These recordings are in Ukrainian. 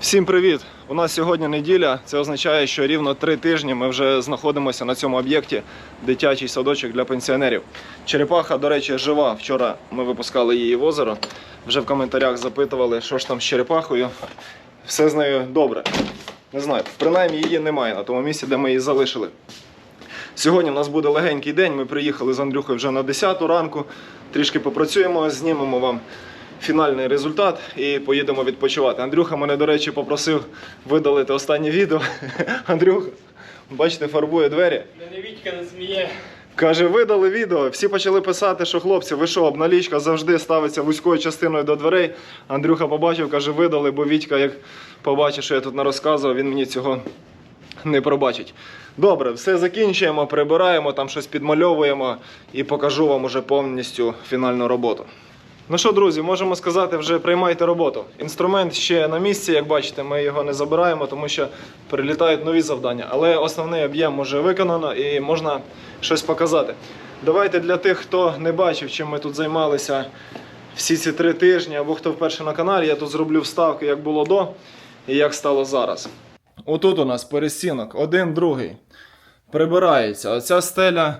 Всім привіт! У нас сьогодні неділя. Це означає, що рівно три тижні ми вже знаходимося на цьому об'єкті дитячий садочок для пенсіонерів. Черепаха, до речі, жива. Вчора ми випускали її в озеро. Вже в коментарях запитували, що ж там з черепахою. Все з нею добре. Не знаю, принаймні її немає на тому місці, де ми її залишили. Сьогодні в нас буде легенький день. Ми приїхали з Андрюхою вже на 10 ранку. Трішки попрацюємо, знімемо вам фінальний результат і поїдемо відпочивати. Андрюха мене, до речі, попросив видалити останнє відео. Андрюха, бачите, фарбує двері. Мене Вітька не сміє. Каже, видали відео. Всі почали писати, що хлопці, ви що, обналічка завжди ставиться вузькою частиною до дверей. Андрюха побачив, каже, видали, бо Вітька, як побачив, що я тут не розказував, він мені цього не пробачить. Добре, все закінчуємо, прибираємо, там щось підмальовуємо і покажу вам уже повністю фінальну роботу. Ну що, друзі, можемо сказати, вже приймайте роботу. Інструмент ще на місці, як бачите, ми його не забираємо, тому що прилітають нові завдання. Але основний об'єм вже виконано і можна щось показати. Давайте для тих, хто не бачив, чим ми тут займалися всі ці три тижні, або хто вперше на каналі, я тут зроблю вставки, як було до і як стало зараз. Отут у нас перестінок, один, другий. Прибирається. Оця стеля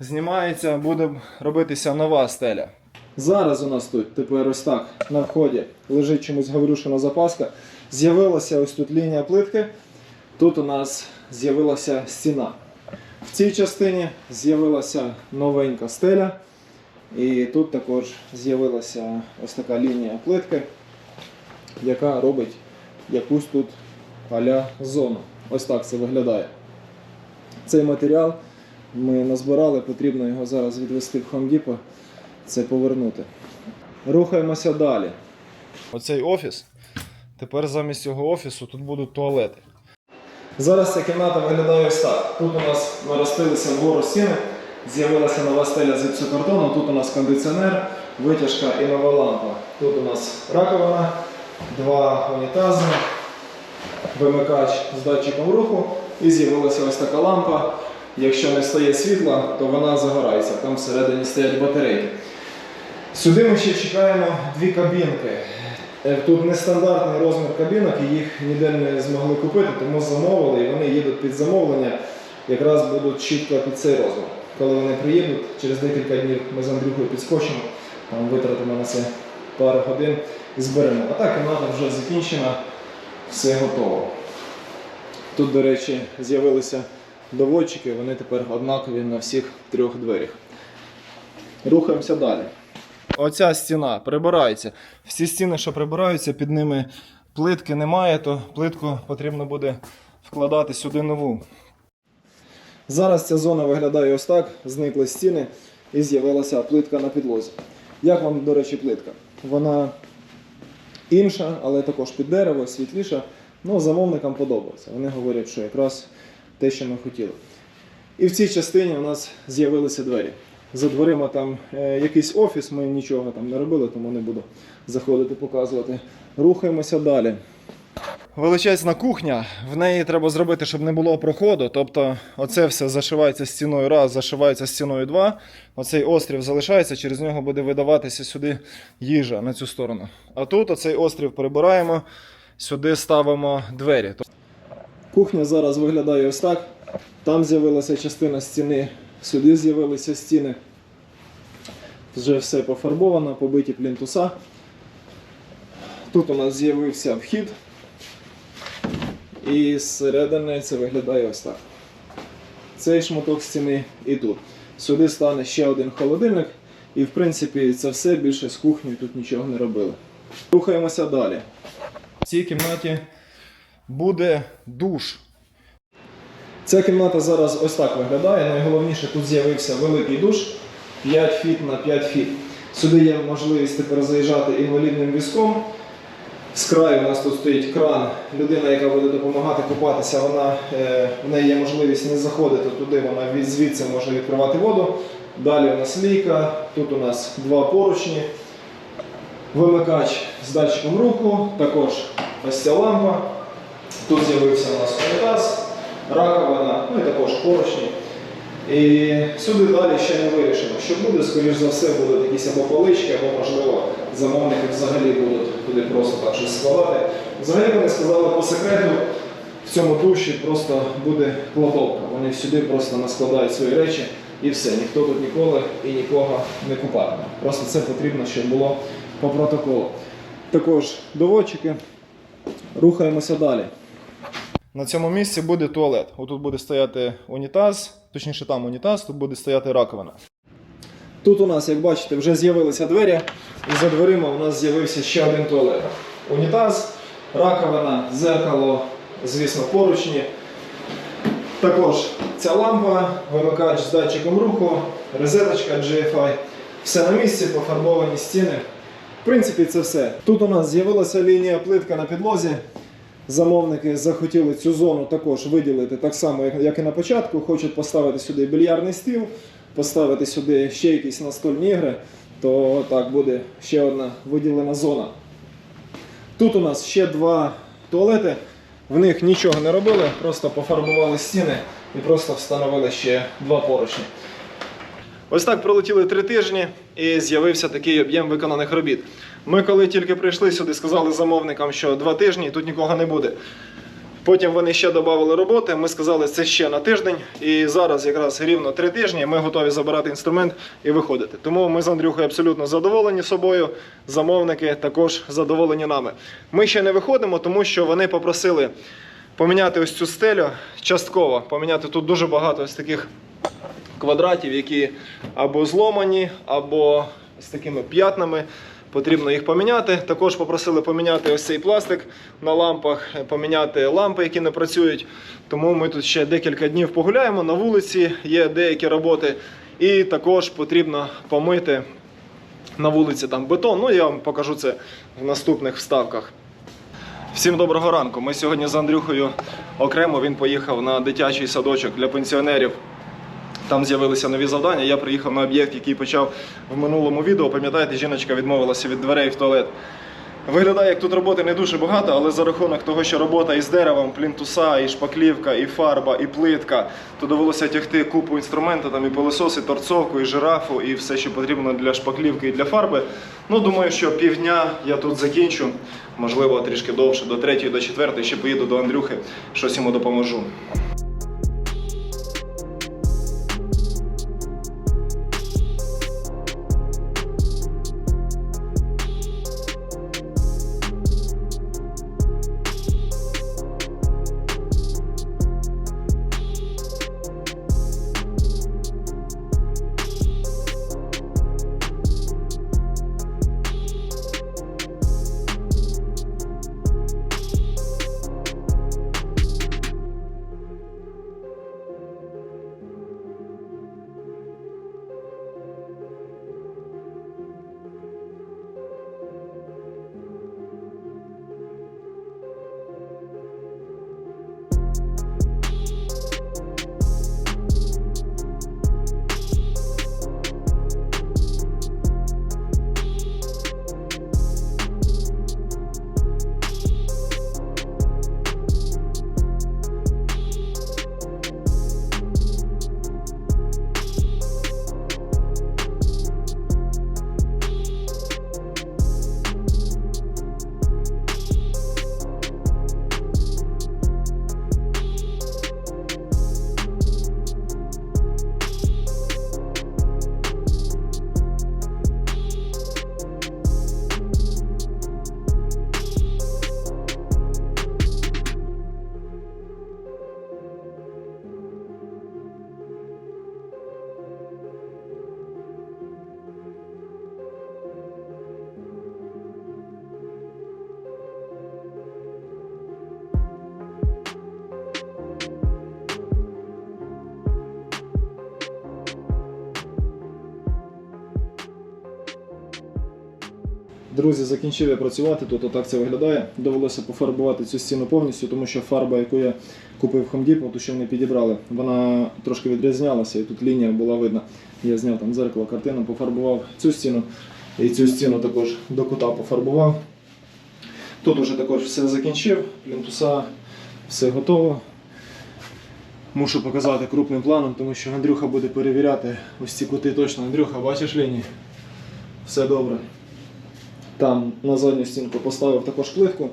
знімається, буде робитися нова стеля. Зараз у нас тут тепер ось так на вході лежить чомусь Гаврюшина запаска. З'явилася ось тут лінія плитки. Тут у нас з'явилася стіна. В цій частині з'явилася новенька стеля. І тут також з'явилася ось така лінія плитки, яка робить якусь тут аля зону. Ось так це виглядає. Цей матеріал ми назбирали, потрібно його зараз відвести в Home Depot, це повернути. Рухаємося далі. Оцей офіс. Тепер замість цього офісу тут будуть туалети. Зараз ця кімната виглядає ось так. Тут у нас наростилися вгору стіни, з'явилася нова стеля з гіпсокартону, тут у нас кондиціонер, витяжка і нова лампа. Тут у нас раковина, два унітази, вимикач з датчиком руху і з'явилася ось така лампа. Якщо не стає світла, то вона загорається. Там всередині стоять батарейки. Сюди ми ще чекаємо дві кабінки. Е, Тут нестандартний розмір кабінок, і їх ніде не змогли купити, тому замовили і вони їдуть під замовлення, якраз будуть чітко під цей розмір. Коли вони приїдуть, через декілька днів ми з Андрюхою підскочимо, там витратимо на це пару годин і зберемо. А так кімната вже закінчена, все готово. Тут, до речі, з'явилися доводчики, вони тепер однакові на всіх трьох дверях. Рухаємося далі. Оця стіна прибирається. Всі стіни, що прибираються, під ними плитки немає, то плитку потрібно буде вкладати сюди нову. Зараз ця зона виглядає ось так, зникли стіни і з'явилася плитка на підлозі. Як вам, до речі, плитка? Вона інша, але також під дерево, світліша. Ну, замовникам подобається. Вони говорять, що якраз те, що ми хотіли. І в цій частині у нас з'явилися двері. За дверима там е, якийсь офіс, ми нічого там не робили, тому не буду заходити, показувати. Рухаємося далі. Величезна кухня, в неї треба зробити, щоб не було проходу. Тобто, оце все зашивається стіною раз, зашивається стіною два. Оцей острів залишається, через нього буде видаватися сюди їжа на цю сторону. А тут оцей острів прибираємо, сюди ставимо двері. Кухня зараз виглядає ось так. Там з'явилася частина стіни, сюди з'явилися стіни. Вже все пофарбовано, побиті плінтуса. Тут у нас з'явився вхід. І зсередини це виглядає ось так. Цей шматок стіни і тут. Сюди стане ще один холодильник. І в принципі це все більше з кухнею тут нічого не робили. Рухаємося далі. В цій кімнаті буде душ. Ця кімната зараз ось так виглядає. Найголовніше тут з'явився великий душ 5 фіт на 5 фіт. Сюди є можливість тепер заїжджати інвалідним візком. З краю у нас тут стоїть кран. Людина, яка буде допомагати купатися, вона, е, в неї є можливість не заходити туди, вона від- звідси може відкривати воду. Далі у нас лійка, тут у нас два поручні, вимикач з датчиком руху, також ось ця лампа. Тут з'явився у нас унітаз, раковина, ну і також поручні. І сюди далі ще не вирішено, що буде, скоріш за все, будуть якісь або полички, або, можливо, замовники взагалі будуть туди просто так щось складати. Взагалі вони сказали по секрету, в цьому душі просто буде кладовка. Вони сюди просто наскладають свої речі і все. Ніхто тут ніколи і нікого не купатиме. Просто це потрібно, щоб було по протоколу. Також доводчики. Рухаємося далі. На цьому місці буде туалет. Отут буде стояти унітаз, точніше там унітаз, тут буде стояти раковина. Тут у нас, як бачите, вже з'явилися двері, і за дверима у нас з'явився ще один туалет. Унітаз, раковина, зеркало, звісно, поручні. Також ця лампа, вимикач з датчиком руху, розеточка GFI. Все на місці, пофарбовані стіни. В принципі, це все. Тут у нас з'явилася лінія плитка на підлозі. Замовники захотіли цю зону також виділити так само, як- і на початку. Хочуть поставити сюди більярдний стіл, поставити сюди ще якісь настольні ігри, то так буде ще одна виділена зона. Тут у нас ще два туалети. В них нічого не робили, просто пофарбували стіни і просто встановили ще два поручні. Ось так пролетіли три тижні і з'явився такий об'єм виконаних робіт. Ми, коли тільки прийшли сюди, сказали замовникам, що два тижні тут нікого не буде. Потім вони ще додали роботи. Ми сказали, це ще на тиждень. І зараз якраз рівно три тижні. Ми готові забирати інструмент і виходити. Тому ми з Андрюхою абсолютно задоволені собою. Замовники також задоволені нами. Ми ще не виходимо, тому що вони попросили поміняти ось цю стелю частково. Поміняти тут дуже багато ось таких квадратів, які або зломані, або з такими п'ятнами. Потрібно їх поміняти. Також попросили поміняти ось цей пластик на лампах, поміняти лампи, які не працюють. Тому ми тут ще декілька днів погуляємо на вулиці, є деякі роботи. І також потрібно помити на вулиці там бетон. Ну я вам покажу це в наступних вставках. Всім доброго ранку. Ми сьогодні з Андрюхою окремо він поїхав на дитячий садочок для пенсіонерів. Там з'явилися нові завдання. Я приїхав на об'єкт, який почав в минулому відео. Пам'ятаєте, жіночка відмовилася від дверей в туалет. Виглядає, як тут роботи не дуже багато, але за рахунок того, що робота із деревом, плінтуса, і шпаклівка, і фарба, і плитка, то довелося тягти купу інструменту, там і пилосос, і торцовку, і жирафу, і все, що потрібно для шпаклівки і для фарби. Ну, думаю, що півдня я тут закінчу, можливо, трішки довше, до третьої, до четвертої, ще поїду до Андрюхи, щось йому допоможу. Друзі, закінчив я працювати, тут отак це виглядає. Довелося пофарбувати цю стіну повністю, тому що фарба, яку я купив в Home Depot, що вони підібрали, вона трошки відрізнялася і тут лінія була видна. Я зняв там дзеркало, картину, пофарбував цю стіну і цю стіну також до кута пофарбував. Тут уже також все закінчив, плінтуса, все готово. Мушу показати крупним планом, тому що Андрюха буде перевіряти ось ці кути точно. Андрюха, бачиш лінії? Все добре. Там на задню стінку поставив також плитку.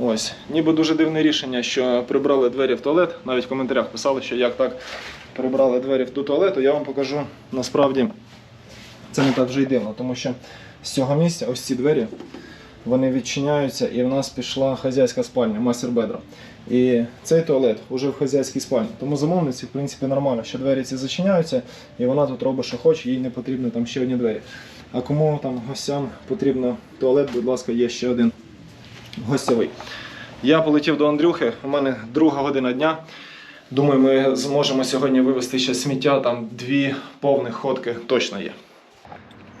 Ось. Ніби дуже дивне рішення, що прибрали двері в туалет. Навіть в коментарях писали, що як так прибрали двері ту туалету. Я вам покажу насправді це не так вже й дивно, тому що з цього місця ось ці двері вони відчиняються, і в нас пішла хазяйська спальня, мастер бедра. І цей туалет вже в хазяйській спальні. Тому замовниці, в принципі, нормально, що двері ці зачиняються, і вона тут робить, що хоче, їй не потрібно там ще одні двері. А кому там гостям потрібно туалет, будь ласка, є ще один гостєвий. Я полетів до Андрюхи, у мене друга година дня. Думаю, ми зможемо сьогодні вивезти ще сміття, там дві повних ходки точно є.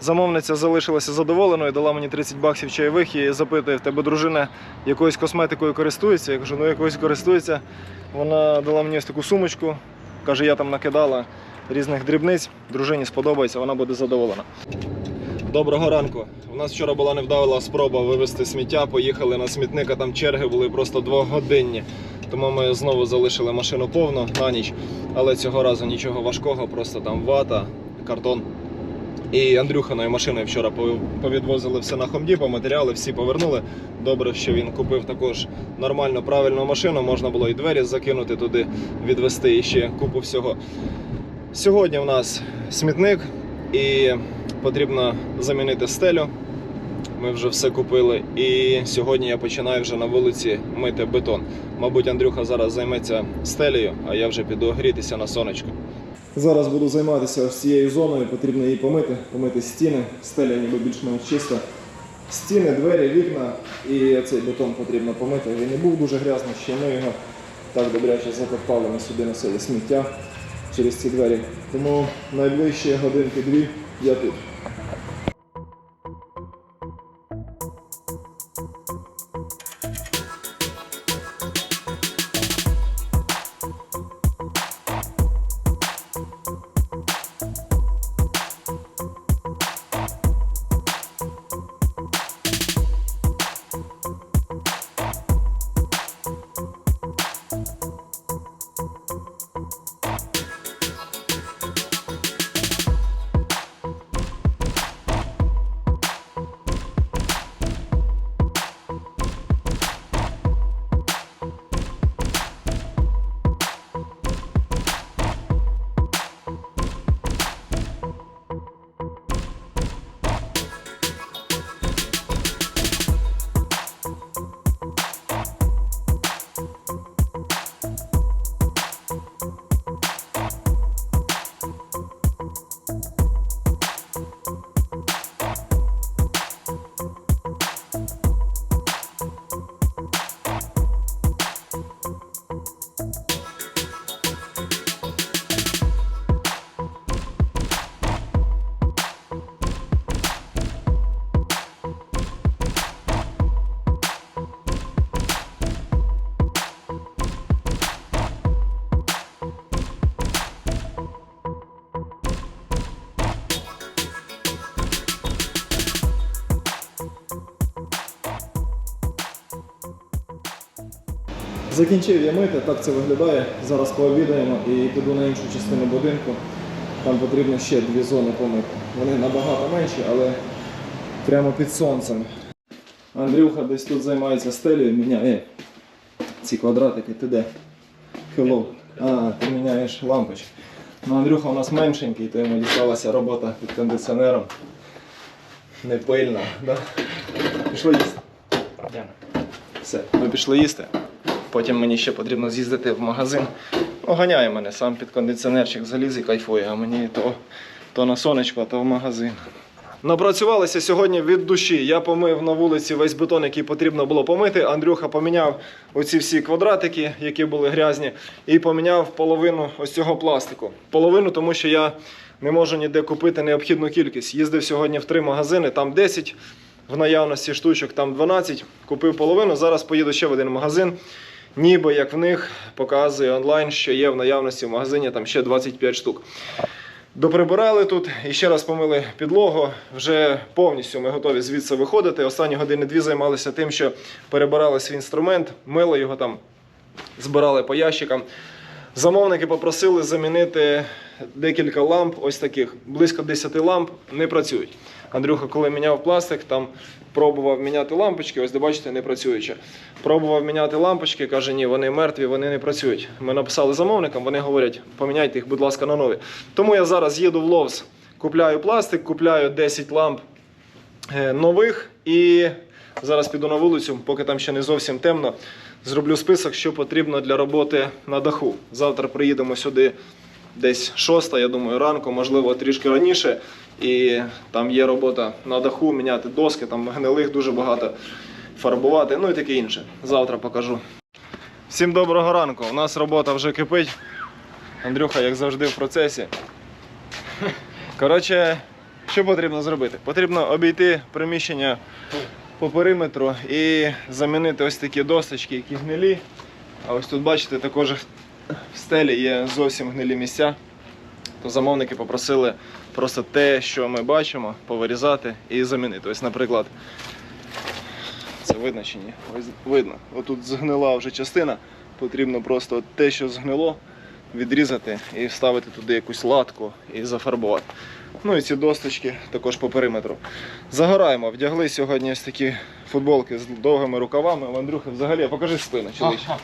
Замовниця залишилася задоволеною, дала мені 30 баксів чайових і запитує, в тебе дружина якоюсь косметикою користується? Я кажу, ну якоюсь користується. Вона дала мені ось таку сумочку. Каже, я там накидала різних дрібниць. Дружині сподобається, вона буде задоволена. Доброго ранку. У нас вчора була невдала спроба вивезти сміття. Поїхали на смітник, а там черги були просто двогодинні. Тому ми знову залишили машину повну на ніч. Але цього разу нічого важкого, просто там вата, картон. І Андрюханою машиною вчора повідвозили все на хомдіпо, матеріали всі повернули. Добре, що він купив також нормальну, правильну машину. Можна було і двері закинути туди, відвести і ще купу всього. Сьогодні в нас смітник і потрібно замінити стелю. Ми вже все купили. І сьогодні я починаю вже на вулиці мити бетон. Мабуть, Андрюха зараз займеться стелею, а я вже піду грітися на сонечко. Зараз буду займатися ось цією зоною, потрібно її помити, помити стіни, стеля ніби більш-менш чиста. Стіни, двері, вікна і цей бетон потрібно помити. Він не був дуже грязний, ще ми його так добряче затоптали, ми сюди носили сміття через ці двері. Тому найближчі годинки-дві я тут. Закінчив я мити, так це виглядає. Зараз пообідаємо і піду на іншу частину будинку. Там потрібно ще дві зони помити. Вони набагато менші, але прямо під сонцем. Андрюха десь тут займається стелею, міняє ці квадратики. Ти де? Hello. А, ти міняєш лампочки. Ну, Андрюха у нас меншенький, то йому дісталася робота під кондиціонером. Не пильна. Да? Пішли їсти. Все, ми пішли їсти. Потім мені ще потрібно з'їздити в магазин. Ну, ганяє мене, сам під кондиціонерчик заліз і кайфує, а мені то, то на сонечко, то в магазин. Напрацювалися сьогодні від душі. Я помив на вулиці весь бетон, який потрібно було помити. Андрюха поміняв оці всі квадратики, які були грязні, і поміняв половину ось цього пластику. Половину, тому що я не можу ніде купити необхідну кількість. Їздив сьогодні в три магазини, там 10 в наявності штучок, там 12. Купив половину. Зараз поїду ще в один магазин. Ніби як в них показує онлайн, що є в наявності в магазині там ще 25 штук. Доприбирали тут і ще раз помили підлогу. Вже повністю ми готові звідси виходити. Останні години дві займалися тим, що перебирали свій інструмент, мили його там, збирали по ящикам. Замовники попросили замінити декілька ламп, ось таких. Близько 10 ламп не працюють. Андрюха, коли міняв пластик, там пробував міняти лампочки, ось де бачите, не працюючи. Пробував міняти лампочки, каже, ні, вони мертві, вони не працюють. Ми написали замовникам, вони говорять, поміняйте їх, будь ласка, на нові. Тому я зараз їду в Ловс, купляю пластик, купляю 10 ламп е, нових і зараз піду на вулицю, поки там ще не зовсім темно. Зроблю список, що потрібно для роботи на даху. Завтра приїдемо сюди десь 6, я думаю, ранку, можливо, трішки раніше. І там є робота на даху, міняти доски, там гнилих дуже багато фарбувати, ну і таке інше. Завтра покажу. Всім доброго ранку. У нас робота вже кипить. Андрюха, як завжди, в процесі. Коротше, що потрібно зробити? Потрібно обійти приміщення по периметру і замінити ось такі досточки, які гнилі. А ось тут бачите, також в стелі є зовсім гнилі місця. То замовники попросили просто те, що ми бачимо, повирізати і замінити. Ось, наприклад, це видно чи ні? Ось видно. Отут згнила вже частина. Потрібно просто те, що згнило, відрізати і вставити туди якусь латку і зафарбувати. Ну і ці досточки також по периметру. Загораємо, вдягли сьогодні ось такі футболки з довгими рукавами. У Андрюхи взагалі, покажи спину, чоловіче.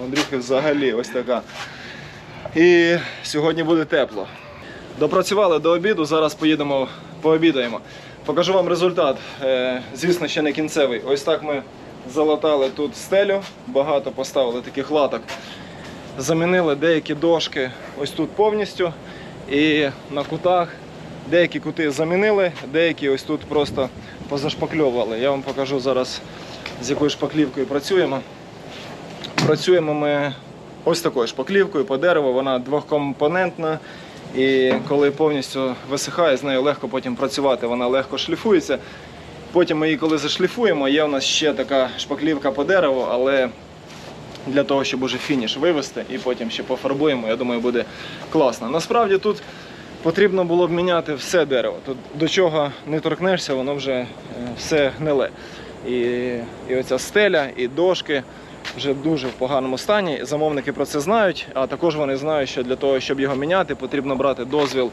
У Андрюхи взагалі ось така. І сьогодні буде тепло. Допрацювали до обіду, зараз поїдемо пообідаємо. Покажу вам результат. Е, звісно, ще не кінцевий. Ось так ми залатали тут стелю, багато поставили таких латок. Замінили деякі дошки ось тут повністю. І на кутах деякі кути замінили, деякі ось тут просто позашпакльовували. Я вам покажу зараз, з якою шпаклівкою працюємо. Працюємо ми ось такою шпаклівкою по дереву, вона двохкомпонентна. І коли повністю висихає, з нею легко потім працювати, вона легко шліфується. Потім ми її коли зашліфуємо, є у нас ще така шпаклівка по дереву, але для того, щоб уже фініш вивести і потім ще пофарбуємо, я думаю, буде класно. Насправді тут потрібно було б міняти все дерево. Тут до чого не торкнешся, воно вже е, все гниле. І, і оця стеля, і дошки вже дуже в поганому стані. Замовники про це знають, а також вони знають, що для того, щоб його міняти, потрібно брати дозвіл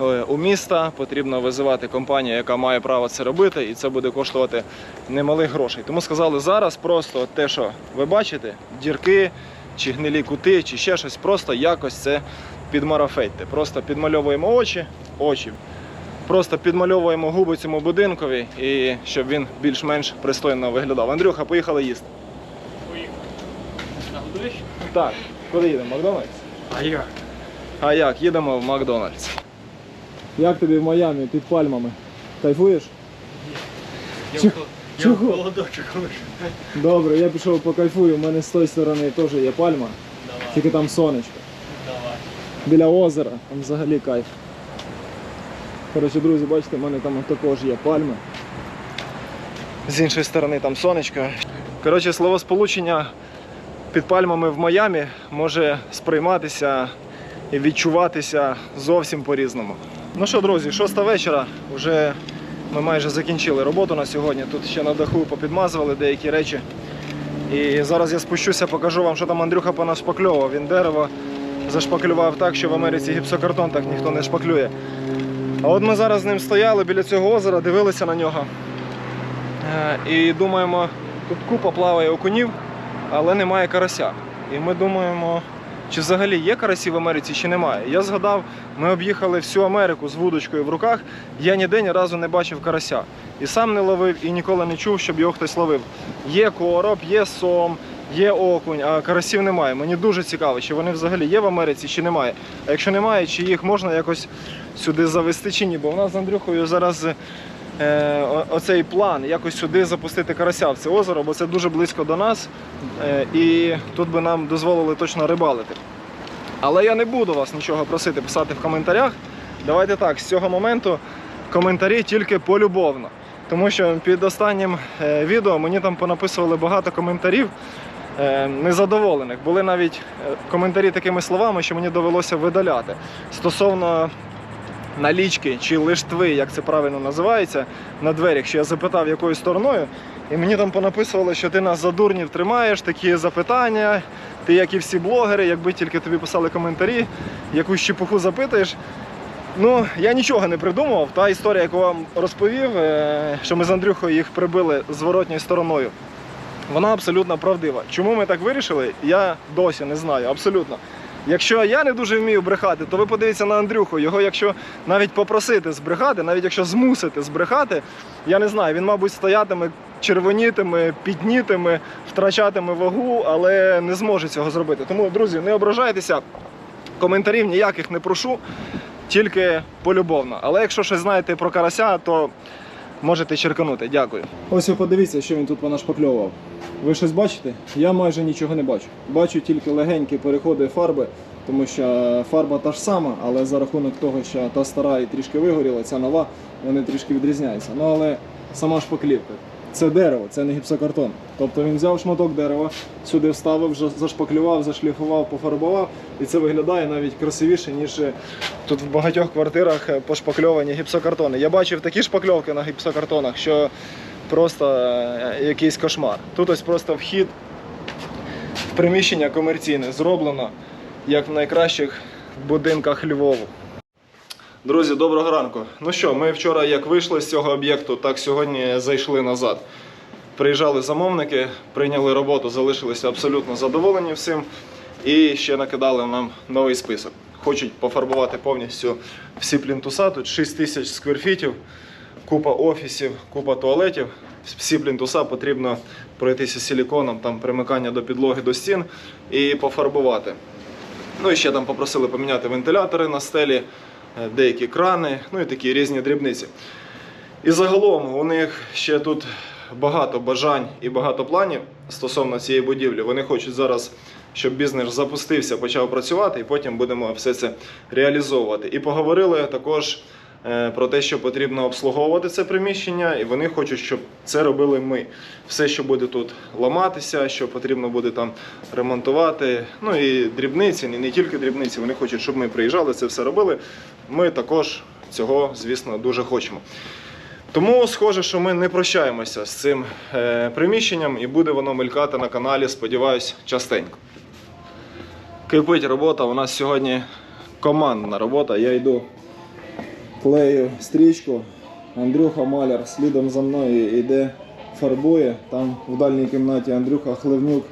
е, у міста, потрібно визивати компанію, яка має право це робити, і це буде коштувати немалих грошей. Тому сказали зараз просто те, що ви бачите, дірки чи гнилі кути, чи ще щось, просто якось це підмарафетьте. Просто підмальовуємо очі, очі. Просто підмальовуємо губи цьому будинкові, і щоб він більш-менш пристойно виглядав. Андрюха, поїхали їсти. Так, куди їдемо? Макдональдс? А я. А як? Їдемо в Макдональдс. Як тобі в Майамі під пальмами? Кайфуєш? Я, в хол- я Чого? в холодочок лише. Добре, я пішов покайфую, у мене з тої сторони теж є пальма, Давай, тільки там сонечко. давай. Біля озера, там взагалі кайф. Коротше, друзі, бачите, в мене там також є пальми. З іншої сторони там сонечко. Коротше, словосполучення під пальмами в Майамі може сприйматися і відчуватися зовсім по-різному. Ну що, друзі, шоста вечора. Вже ми майже закінчили роботу на сьогодні. Тут ще на даху попідмазували деякі речі. І зараз я спущуся, покажу вам, що там Андрюха понашпакльовував. Він дерево зашпаклював так, що в Америці гіпсокартон так ніхто не шпаклює. А от ми зараз з ним стояли біля цього озера, дивилися на нього. Е, І думаємо, тут купа плаває окунів, але немає карася. І ми думаємо, чи взагалі є карасі в Америці, чи немає. Я згадав, ми об'їхали всю Америку з вудочкою в руках. Я ніде ні разу не бачив карася. І сам не ловив, і ніколи не чув, щоб його хтось ловив. Є короб, є сом, є окунь, а карасів немає. Мені дуже цікаво, чи вони взагалі є в Америці, чи немає. А якщо немає, чи їх можна якось сюди завести чи ні. Бо в нас з Андрюхою зараз е, оцей план якось сюди запустити карася в це озеро, бо це дуже близько до нас. Е, і тут би нам дозволили точно рибалити. Але я не буду вас нічого просити писати в коментарях. Давайте так, з цього моменту коментарі тільки полюбовно. Тому що під останнім е, відео мені там понаписували багато коментарів незадоволених. Були навіть коментарі такими словами, що мені довелося видаляти. Стосовно налічки чи лиштви, як це правильно називається, на дверях, що я запитав, якою стороною. І мені там понаписували, що ти нас за дурнів тримаєш, такі запитання. Ти, як і всі блогери, якби тільки тобі писали коментарі, якусь чепуху запитуєш. Ну, я нічого не придумував. Та історія, яку вам розповів, е, що ми з Андрюхою їх прибили зворотньою стороною, вона абсолютно правдива. Чому ми так вирішили, я досі не знаю. Абсолютно. Якщо я не дуже вмію брехати, то ви подивіться на Андрюху. Його, якщо навіть попросити збрехати, навіть якщо змусити збрехати, я не знаю, він, мабуть, стоятиме червонітиме, піднітиме, втрачатиме вагу, але не зможе цього зробити. Тому, друзі, не ображайтеся. Коментарів ніяких не прошу, тільки полюбовно. Але якщо щось знаєте про карася, то можете черканути. Дякую. Ось ви подивіться, що він тут понашпакльовував. Ви щось бачите? Я майже нічого не бачу. Бачу тільки легенькі переходи фарби, тому що фарба та ж сама, але за рахунок того, що та стара і трішки вигоріла, ця нова, вони трішки відрізняються. Ну але сама шпаклівка. Це дерево, це не гіпсокартон. Тобто він взяв шматок дерева, сюди вставив, зашпаклював, зашліфував, пофарбував, і це виглядає навіть красивіше, ніж е, тут в багатьох квартирах е, пошпакльовані гіпсокартони. Я бачив такі шпакльовки на гіпсокартонах, що просто е, якийсь кошмар. Тут ось просто вхід в приміщення комерційне зроблено як в найкращих будинках Львову. Друзі, доброго ранку. Ну що, ми вчора як вийшли з цього об'єкту, так сьогодні зайшли назад. Приїжджали замовники, прийняли роботу, залишилися абсолютно задоволені всім і ще накидали нам новий список. Хочуть пофарбувати повністю всі плінтуса. Тут 6 тисяч скверфітів, купа офісів, купа туалетів. Всі плінтуса потрібно пройтися силіконом, там примикання до підлоги до стін і пофарбувати. Ну і ще там попросили поміняти вентилятори на стелі, деякі крани, ну і такі різні дрібниці. І загалом у них ще тут багато бажань і багато планів стосовно цієї будівлі. Вони хочуть зараз, щоб бізнес запустився, почав працювати, і потім будемо все це реалізовувати. І поговорили також е, про те, що потрібно обслуговувати це приміщення, і вони хочуть, щоб це робили ми. Все, що буде тут ламатися, що потрібно буде там ремонтувати. Ну і дрібниці, і не тільки дрібниці. Вони хочуть, щоб ми приїжджали, це все робили. Ми також цього, звісно, дуже хочемо. Тому схоже, що ми не прощаємося з цим е, приміщенням і буде воно мелькати на каналі, сподіваюсь, частенько. Кипить робота. У нас сьогодні командна робота. Я йду клею стрічку. Андрюха Маляр слідом за мною йде, фарбує. Там в дальній кімнаті Андрюха Хливнюк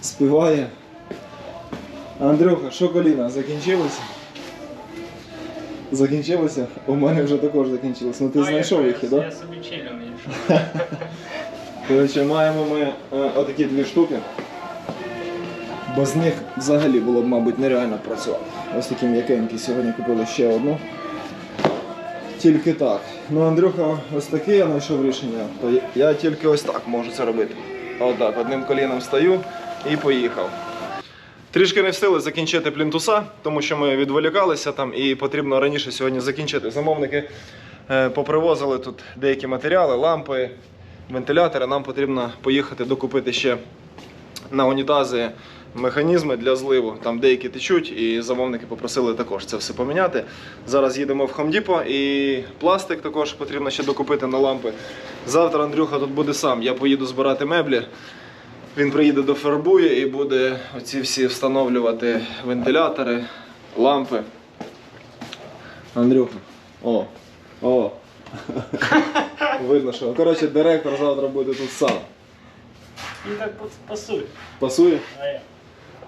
співає. Андрюха, що коліна, закінчилося? Закінчилося? У мене вже також закінчилось. Ну ти знайшов їх, так? Я собі чилю не йшов. Коротше, маємо ми е, отакі дві штуки. Без них взагалі було б, мабуть, нереально працювати. Ось такі м'якенькі сьогодні купили ще одну. Тільки так. Ну, Андрюха, ось таке я знайшов рішення, то я тільки ось так можу це робити. Отак, одним коліном стою і поїхав. Трішки не встигли закінчити плінтуса, тому що ми відволікалися там і потрібно раніше сьогодні закінчити. Замовники е, попривозили тут деякі матеріали, лампи, вентилятори. Нам потрібно поїхати докупити ще на унітази механізми для зливу. Там деякі течуть, і замовники попросили також це все поміняти. Зараз їдемо в Хомдіпо і пластик також потрібно ще докупити на лампи. Завтра Андрюха тут буде сам. Я поїду збирати меблі. Він приїде до фарбує і буде оці всі встановлювати вентилятори, лампи. Андрюха. О. О. Видно, що. Коротше, директор завтра буде тут сам. І так пасує. Пасує? А я.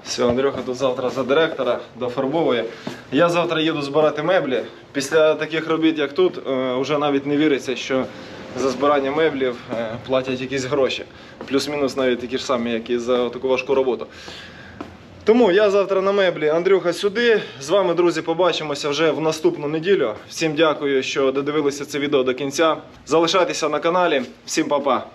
Все, Андрюха тут завтра за директора дофарбовує. Я завтра їду збирати меблі. Після таких робіт, як тут, е, вже навіть не віриться, що за збирання меблів е, платять якісь гроші. Плюс-мінус навіть такі ж самі, як і за таку важку роботу. Тому я завтра на меблі, Андрюха сюди. З вами, друзі, побачимося вже в наступну неділю. Всім дякую, що додивилися це відео до кінця. Залишайтеся на каналі. Всім па-па.